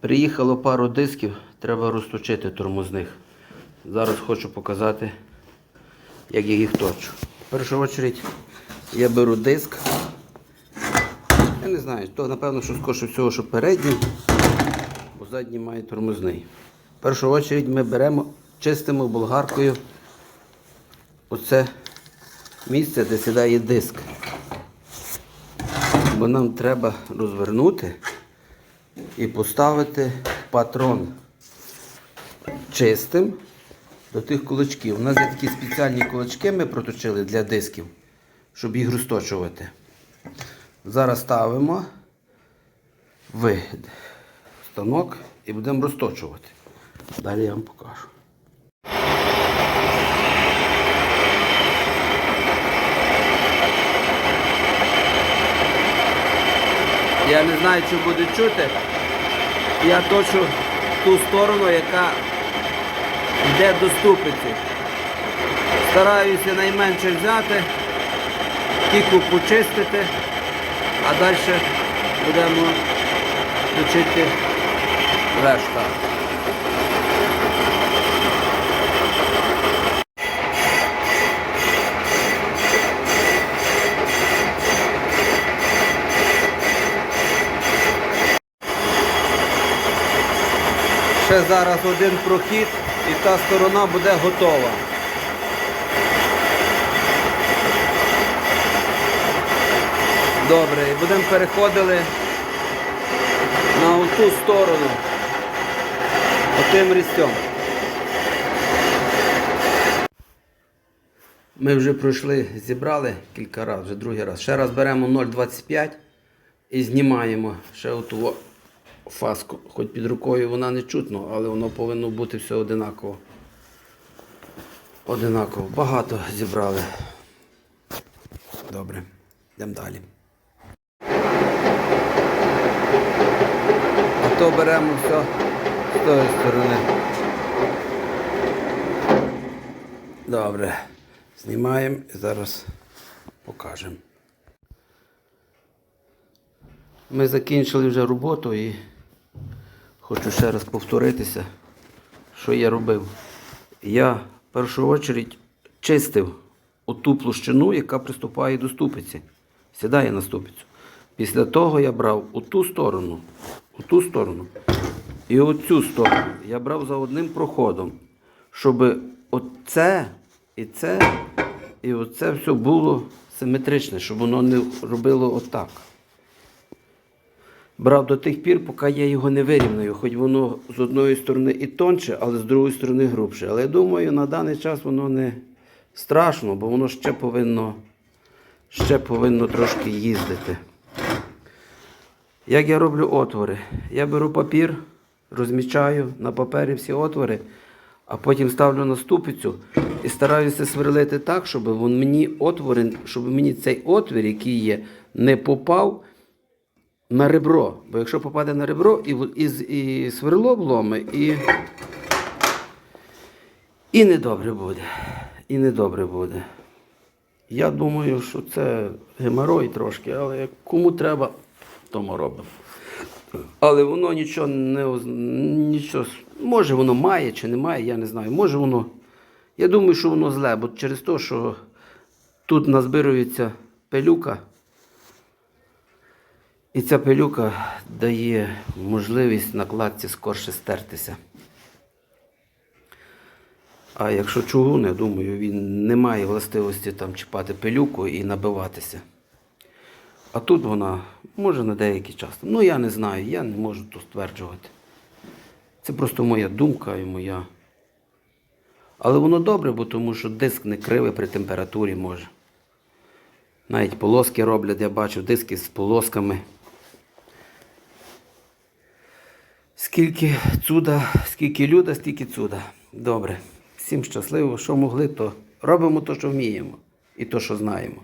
Приїхало пару дисків, треба розточити тормозних. Зараз хочу показати, як я їх точу. В першу чергу я беру диск. Я не знаю, то напевно, що скорше всього, що передній, бо задній має тормозний. В першу чергу ми беремо, чистимо болгаркою оце місце, де сідає диск. Бо нам треба розвернути і поставити патрон чистим до тих кулачків. У нас є такі спеціальні кулачки, ми проточили для дисків, щоб їх розточувати. Зараз ставимо в станок і будемо розточувати. Далі я вам покажу. Я не знаю, чи буде чути. Я точу ту сторону, яка йде до ступиці. Стараюся найменше взяти, кіку почистити, а далі будемо точити решта. Ще зараз один прохід і та сторона буде готова. Добре, і будемо переходили на ту сторону. Отим різцем. Ми вже пройшли, зібрали кілька разів, вже другий раз. Ще раз беремо 0,25 і знімаємо ще оту фаску. Хоч під рукою вона не чутно, але воно повинно бути все одинаково. Одинаково. Багато зібрали. Добре, йдемо далі. А то беремо все з тої сторони. Добре. Знімаємо і зараз покажемо. Ми закінчили вже роботу і хочу ще раз повторитися, що я робив. Я в першу чергу чистив оту площину, яка приступає до ступиці. Сідає на ступицю. Після того я брав оту сторону, оту сторону і оцю сторону. Я брав за одним проходом, щоб оце і це, і оце все було симетричне, щоб воно не робило отак брав до тих пір, поки я його не вирівную, хоч воно з одної сторони і тонше, але з другої сторони грубше. Але я думаю, на даний час воно не страшно, бо воно ще повинно, ще повинно трошки їздити. Як я роблю отвори? Я беру папір, розмічаю на папері всі отвори, а потім ставлю на ступицю і стараюся сверлити так, щоб мені отвори, щоб мені цей отвір, який є, не попав на ребро. Бо якщо попаде на ребро, і, і, і сверло вломе, і, і недобре буде. І недобре буде. Я думаю, що це геморой трошки, але кому треба, тому робимо. Але воно нічого не нічого, може воно має чи не має, я не знаю. Може воно. Я думаю, що воно зле, бо через те, що тут назбирується пилюка. І ця пилюка дає можливість накладці скорше стертися. А якщо чугун, думаю, він не має властивості там чіпати пилюку і набиватися. А тут вона може на деякий час. Ну я не знаю, я не можу тут стверджувати. Це просто моя думка і моя. Але воно добре, бо тому що диск не кривий при температурі може. Навіть полоски роблять, я бачу диски з полосками. Скільки цуда, скільки люда, стільки цуда. Добре. Всім щасливо, що могли, то робимо те, що вміємо, і те, що знаємо.